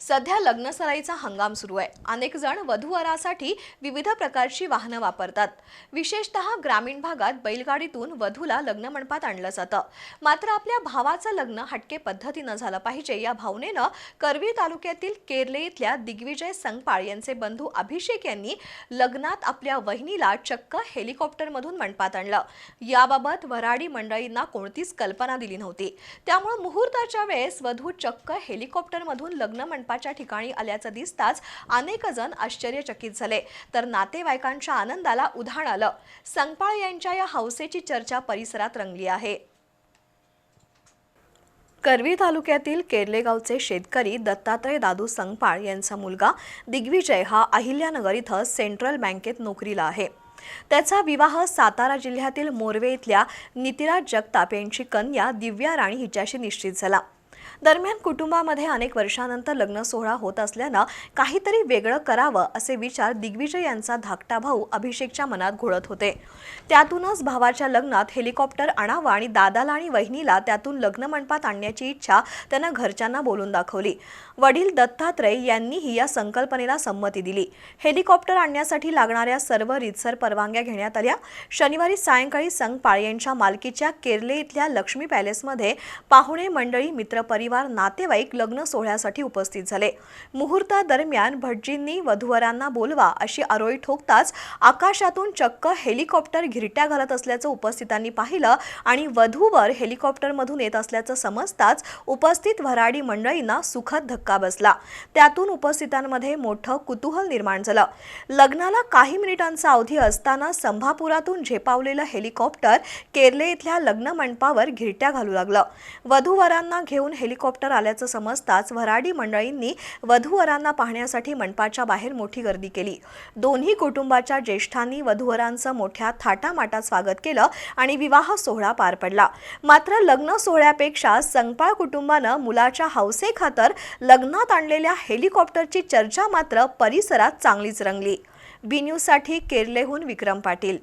सध्या लग्नसराईचा हंगाम सुरू आहे. अनेक जण वधूवरासाठी विविध प्रकारची वाहनं वापरतात. विशेषतः ग्रामीण भागात बैलगाडीतून वधूला लग्न मंडपात आणलं जातं. मात्र आपल्या भावाचं लग्न हटके पद्धतीनं झालं पाहिजे या भावनेनं करवी तालुक्यातील केरले इथल्या दिग्विजय संगपाळ यांचे बंधू अभिषेक यांनी लग्नात आपल्या वहिनीला चक्क हेलिकॉप्टरमधून मंडपात आणलं. याबाबत वराडी मंडळींना कोणतीच कल्पना दिली नव्हती. त्यामुळे मुहूर्ताच्या वेळेस वधू चक्क हेलिकॉप्टरमधून लग्न मंडपाच्या ठिकाणी आल्याचं दिसताच अनेक जण आश्चर्यचकित झाले. तर नातेवाईकांच्या आनंदाला उधाण आलं. संगपाळ यांच्या या हौसेची चर्चा परिसरात रंगली आहे. करवी तालुक्यातील केरलेगावचे शेतकरी दत्तात्रय दादू संगपाळ यांचा मुलगा दिग्विजय हा अहिल्यानगर इथं सेंट्रल बँकेत नोकरीला आहे. त्याचा विवाह सातारा जिल्ह्यातील मोरवे इथल्या नितिराज जगताप यांची कन्या दिव्या राणी हिच्याशी निश्चित झाला. दरम्यान कुटुंबामध्ये अनेक वर्षानंतर लग्न सोहळा होत असल्यानं काहीतरी वेगळं करावं असे विचार दिग्विजय यांचा धाकटा भाऊ अभिषेकच्या मनात घोळत होते. त्यातूनच भावाच्या लग्नात हेलिकॉप्टर आणावं आणि दादाला आणि वहिनीला त्यातून लग्न मंडपात आणण्याची इच्छा त्यानं घरच्यांना बोलून दाखवली. वडील दत्तात्रय यांनीही या संकल्पनेला संमती दिली. हेलिकॉप्टर आणण्यासाठी लागणाऱ्या सर्व रितसर परवानग्या घेण्यात आल्या. शनिवारी सायंकाळी संगपाळ यांच्या मालकीच्या केरले इथल्या लक्ष्मी पॅलेसमध्ये पाहुणे मंडळी मित्र परिवार नातेवाईक लग्न सोहळ्यासाठी उपस्थित झाले. मुहूर्तादरम्यान भटजींनी वधूवरांना बोलवा अशी आरोळी ठोकताच आकाशातून चक्क हेलिकॉप्टर घिरट्या घालत असल्याचं उपस्थितांनी पाहिलं आणि वधूवर हेलिकॉप्टरमधून येत असल्याचं समजताच उपस्थित वराडी मंडळींना सुखद धक्का बसला. त्यातून उपस्थितांमध्ये मोठं कुतूहल निर्माण झालं. लग्नाला काही मिनिटांचा अवधी असताना संभापुरातून झेपावलेलं हेलिकॉप्टर केरले इथल्या लग्न मंडपावर घिरट्या घालू लागलं. वधूवरांना घेऊन हेलिकॉप्टर आल्याचं समजताच वराडी मंडळींनी वधूवरांना पाहण्यासाठी मंडपाच्या बाहेर मोठी गर्दी केली. दोन्ही कुटुंबाच्या ज्येष्ठांनी वधूवरांचं मोठ्या थाटामाटात स्वागत केलं आणि विवाह सोहळा पार पडला. मात्र लग्न सोहळ्यापेक्षा संगपाळ कुटुंबानं मुलाच्या हौसेखातर लग्नात आणलेल्या हेलिकॉप्टरची चर्चा मात्र परिसरात चांगलीच रंगली. बी न्यूजसाठी केरलेहून विक्रम पाटील.